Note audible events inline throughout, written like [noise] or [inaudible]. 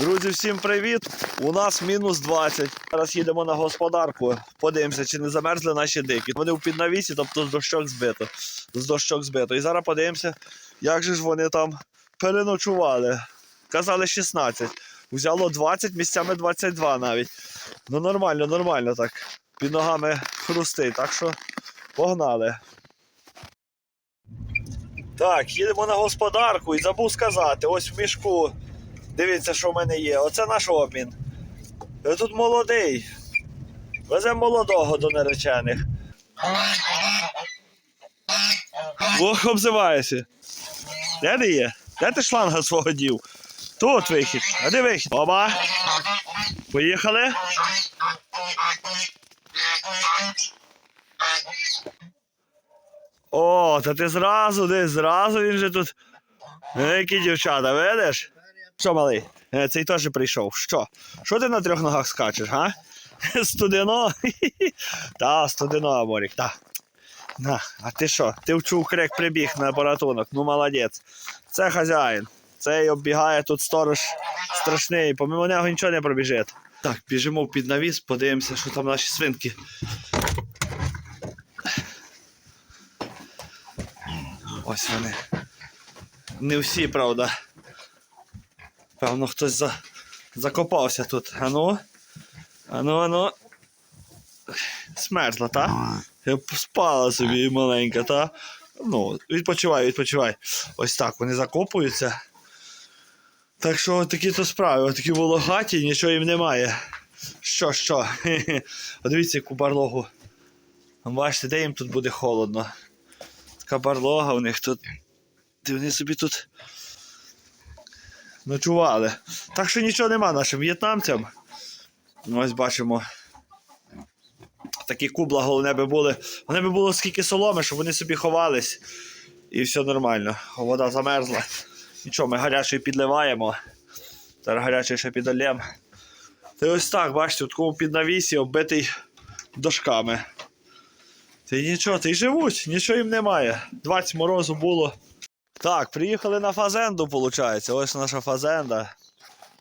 Друзі, всім привіт! У нас мінус 20. Зараз їдемо на господарку. Подивимося, чи не замерзли наші дикі. Вони в піднавісі, тобто з дощок збито. З дощок збито. І зараз подивимося, як же ж вони там переночували. Казали 16. Взяло 20, місцями 22 навіть. Ну нормально, нормально так. Під ногами хрустить. Так що погнали. Так, їдемо на господарку і забув сказати, ось в мішку. Дивіться, що в мене є. Оце наш обмін. Е, Тут молодий. Веземо молодого до наречених. Ох, обзиваєшся. Де ти є? Де ти шланга свого дів? Тут вихід. А де вихід? Оба. Поїхали. О, та ти зразу, десь зразу він же тут. Ну, Які дівчата, видиш? Що, малий? Е, Цей теж прийшов. Що? Що ти на трьох ногах скачеш, га? [laughs] Студено? [laughs] Та, студено, Аморік, та. На, а ти що? Ти вчув крик прибіг на порятунок. Ну молодець. Це хазяїн. Цей оббігає тут сторож страшний, помимо нього нічого не пробіжить. Так, біжимо під навіс, подивимося, що там наші свинки. Ось вони. Не всі, правда. Певно, хтось за... закопався тут. Ану. Ану, ану. Смерзла, та? Я спала собі маленька, та? Ну, відпочивай, відпочивай. Ось так вони закопуються. Так що такі то справи, такі вологаті, нічого їм немає. Що, що? [laughs] Подивіться, яку барлогу. Бачите, де їм тут буде холодно. Така барлога у них тут. Вони собі тут ночували. Так що нічого нема нашим в'єтнамцям. Ось бачимо. Такі кубла головне би були. Вони би було скільки соломи, щоб вони собі ховались. І все нормально. Вода замерзла. Нічого, ми гарячий підливаємо. Зараз гарячий ще підольємо. Та ось так, бачите, в такому піднавісі оббитий дошками. Та й нічого, та й живуть, нічого їм немає. 20 морозу було. Так, приїхали на фазенду, виходить. Ось наша фазенда.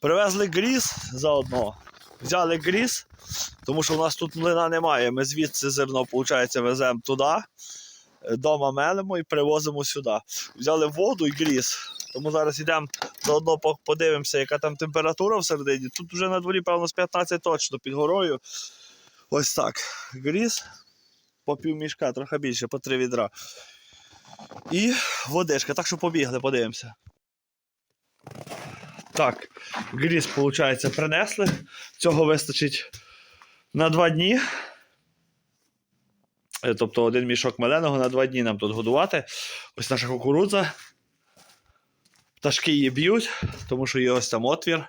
Привезли гріз заодно. Взяли гріз, тому що в нас тут млина немає. Ми звідси зерно, виходить, веземо туди, дома мелимо і привозимо сюди. Взяли воду і гріз. Тому зараз йдемо заодно подивимося, яка там температура всередині. Тут вже на дворі, певно, з 15 точно під горою. Ось так. Гріз по пів мішка, трохи більше, по три відра. І водичка. Так що побігли, подивимося. Так, гріз, виходить, принесли. Цього вистачить на два дні. Е, Тобто один мішок меленого на два дні нам тут годувати. Ось наша кукурудза. Пташки її б'ють, тому що є ось там отвір.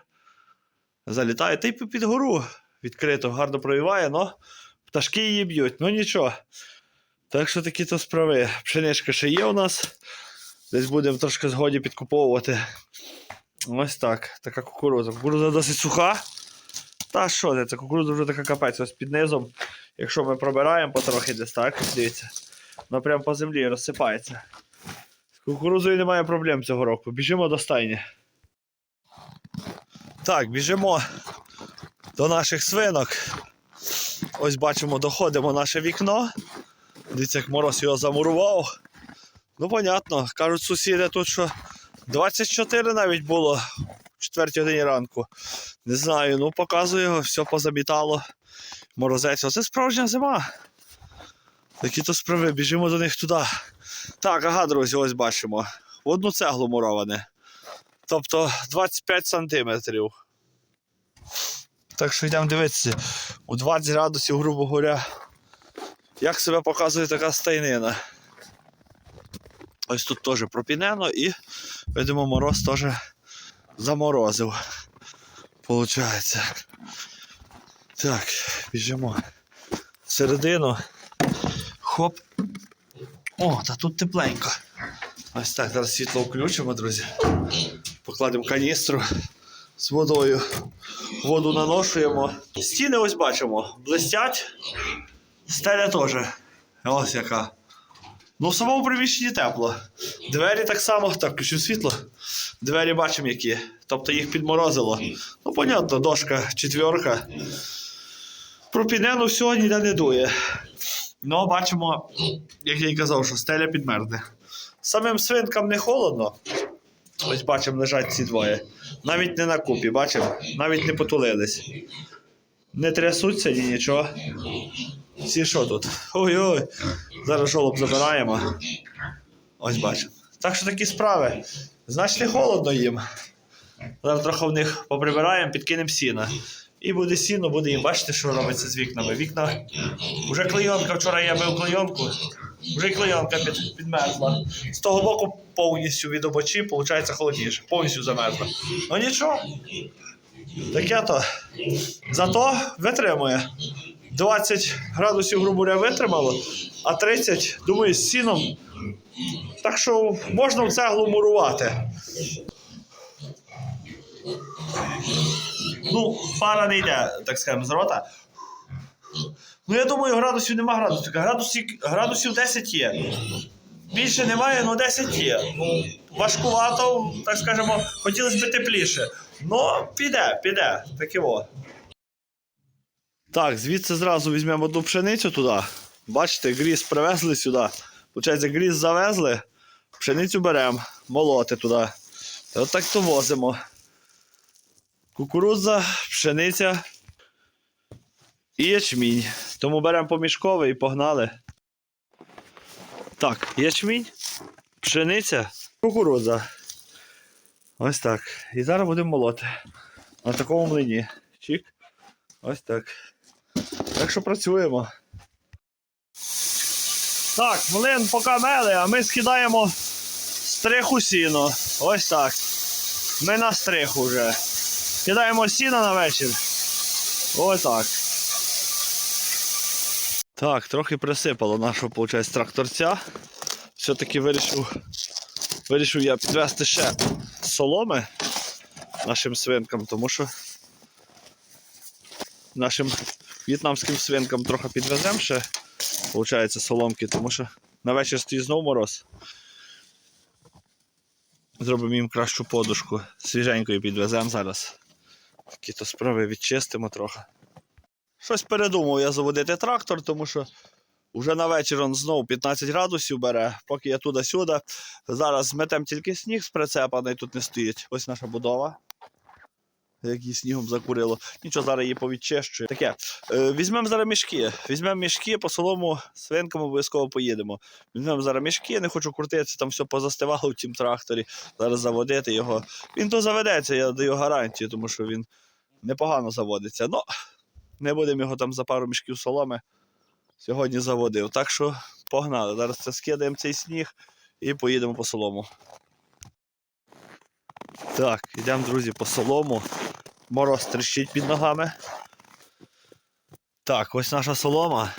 Залітає. Та й під гору відкрито, гарно провіває, але пташки її б'ють. Ну нічого. Так що такі то справи. Пшеничка ще є у нас. Десь будемо трошки згоді підкуповувати. Ось так. Така кукурудза. Кукурудза досить суха. Та що це? Кукурудза вже така капець. Ось під низом. Якщо ми пробираємо потрохи десь, так? Дивіться. Воно прямо по землі розсипається. З кукурудзою немає проблем цього року. Біжимо до стайні. Так, біжимо до наших свинок. Ось бачимо, доходимо наше вікно. Дивіться, як мороз його замурував. Ну, понятно, кажуть сусіди тут, що 24 навіть було в 4 годині ранку. Не знаю, ну показую все позамітало. Морозець. Оце справжня зима. Такі то справи, біжимо до них туди. Так, ага, друзі, ось бачимо. В одну цеглу муроване. Тобто 25 сантиметрів. Так що йдемо дивитися. У 20 градусів, грубо говоря, як себе показує така стайнина. Ось тут теж пропінено і, видимо, мороз теж заморозив. Получається. Так, біжимо. Всередину. Хоп. О, та тут тепленько. Ось так, зараз світло включимо, друзі. Покладемо каністру з водою. Воду наношуємо. Стіни ось бачимо. Блистять. Стеля теж. Ось яка. Ну, в самому приміщенні тепло. Двері так само, так, включу світло. Двері бачимо які. Тобто їх підморозило. Ну, понятно, дошка четверка. Пропінену всього ніде не дує. Ну, бачимо, як я й казав, що стеля підмерзне. Самим свинкам не холодно. Ось бачимо, лежать ці двоє. Навіть не на купі, бачимо, навіть не потулились. Не трясуться ні нічого. Всі що тут? Ой-ой. Зараз жолоб забираємо. Ось бачимо. Так що такі справи. Значить, холодно їм. Зараз трохи в них поприбираємо, підкинемо сіна. І буде сіно, буде їм. Бачите, що робиться з вікнами. Вікна. Уже клейонка, вчора я бив клейонку. Вже клейонка під, підмерзла. З того боку повністю від обочі, виходить холодніше. Повністю замерзла. Ну нічого. Таке то. Зато витримує. 20 градусів, грубо говоря, витримало, а 30, думаю, з сіном. Так що можна в цеглу мурувати. Ну, пара не йде, так скажемо, з рота. Ну, я думаю, градусів нема градусів. Градусів, градусів 10 є. Більше немає, але 10 є. Ну, важкувато, так скажемо, хотілося б тепліше. Ну, піде, піде. Таке во. Так, звідси зразу візьмемо одну пшеницю туди. Бачите, гріз привезли сюди. Получається, гріз завезли, пшеницю беремо, молоти туди. Та от так то возимо. Кукурудза, пшениця і ячмінь. Тому беремо помішкове і погнали. Так, ячмінь, пшениця, кукурудза. Ось так. І зараз будемо молоти. На такому млині. Чик. Ось так. Так що працюємо. Так, млин поки мели, а ми скидаємо стриху сіно. Ось так. Ми на стриху вже. Кидаємо сіно на вечір. Ось так. Так, трохи присипало нашого, виходить, тракторця. Все-таки вирішив, вирішив я підвести ще соломи нашим свинкам, тому що нашим в'єтнамським свинкам трохи підвеземо ще, виходить, соломки, тому що на вечір стоїть знову мороз. Зробимо їм кращу подушку. Свіженькою підвеземо зараз. Такі то справи відчистимо трохи. Щось передумав я заводити трактор, тому що вже на вечір він знову 15 градусів бере, поки я туди-сюди. Зараз зметемо тільки сніг з прицепа, і тут не стоїть. Ось наша будова. Як її снігом закурило. Нічого, зараз її повідчищую. Таке. Е, візьмемо зараз мішки. Візьмемо мішки, по солому свинкам обов'язково поїдемо. Візьмемо зараз мішки, не хочу крутитися, там все позастивало в тім тракторі. Зараз заводити його. Він то заведеться, я даю гарантію, тому що він непогано заводиться. Ну, не будемо його там за пару мішків соломи. Сьогодні заводив. Так що погнали. Зараз це скидаємо цей сніг і поїдемо по солому. Так, йдемо, друзі, по солому. Мороз тріщить під ногами. Так, ось наша солома.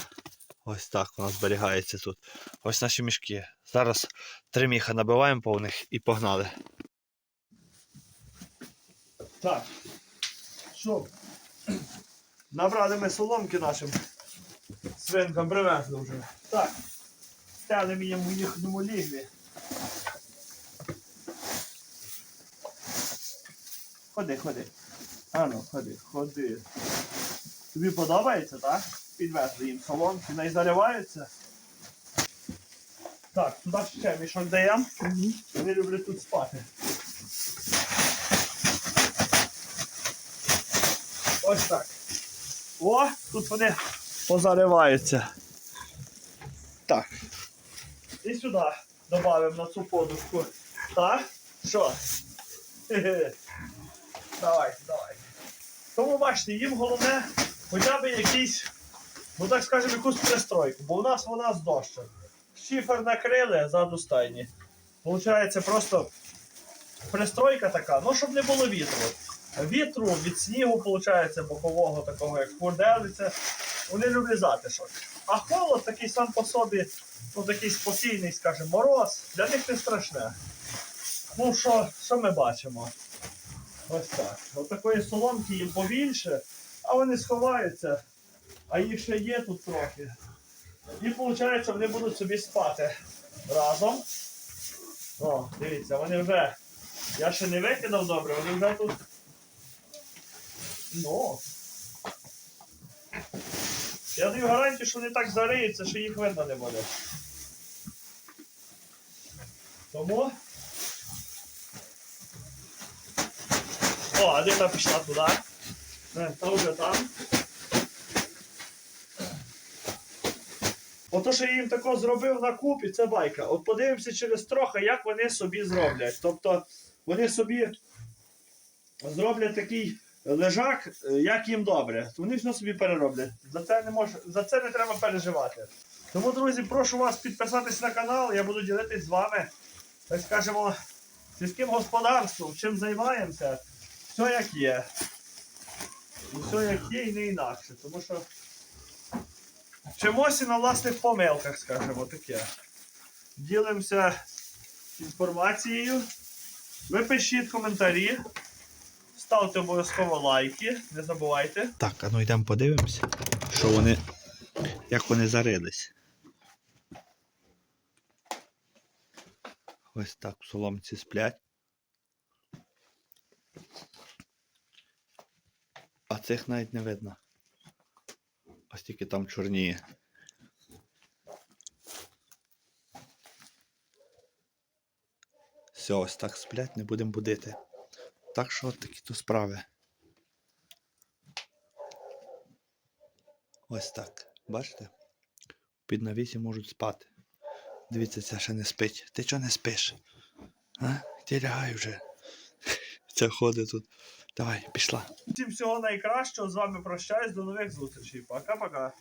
Ось так вона зберігається тут. Ось наші мішки. Зараз три міха набиваємо повних і погнали. Так. Що? Набрали ми соломки нашим свинкам привезли вже. Так. Стягнемо їм у їхньому лігві. Ходи, ходи. Ану, ходи, ходи. Тобі подобається, так? Підвезли їм соломки, не зариваються. Так, туди ще мішок даємо. Вони люблять тут спати. Ось так. О, тут вони позариваються. Так. І сюди додамо на цю подушку. Так? Що? Хе-хе. [laughs] Давай, давай. Тому бачите, їм головне хоча б якийсь, ну так скажемо, якусь пристройку, бо у нас вона з дощу. Шифер накрили ззаду стайні. Получається просто пристройка така, ну щоб не було вітру. Вітру від снігу, виходить, бокового такого, як хурделиця. Вони люблять затишок. А холод такий сам по собі, ну такий спокійний, скажімо, мороз, для них не страшне. Ну що, що ми бачимо? Ось так. От такої соломки їм побільше, а вони сховаються, а їх ще є тут трохи. І виходить, вони будуть собі спати разом. О, дивіться, вони вже Я ще не викидав добре, вони вже тут. Ну. Я даю гарантію, що вони так зариються, що їх видно не буде. Тому. О, а де та пішла туди? Е, Та вже там. Ото, що я їм тако зробив на купі, це байка. От подивимося через трохи, як вони собі зроблять. Тобто вони собі зроблять такий лежак, е, як їм добре. Вони все собі перероблять. За це не мож... за це не треба переживати. Тому, друзі, прошу вас підписатись на канал, я буду ділитись з вами, так скажемо, сільським господарством, чим займаємося, все як є. Все як є і не інакше. Тому що вчимося на власних помилках, скажімо таке. Ділимося інформацією. Ви пишіть коментарі, ставте обов'язково лайки, не забувайте. Так, а ну йдемо подивимося, що вони, як вони зарились. Ось так соломці сплять. А цих навіть не видно. Ось тільки там чорніє. Все, ось так сплять, не будемо будити. Так що от такі то справи. Ось так. Бачите? Під навісі можуть спати. Дивіться, ця ще не спить. Ти чого не спиш? А? Ти лягай вже. [laughs] Ця ходить тут. Давай, пішла. Всім всього найкращого. З вами прощаюсь. До нових зустрічей. Пока-пока.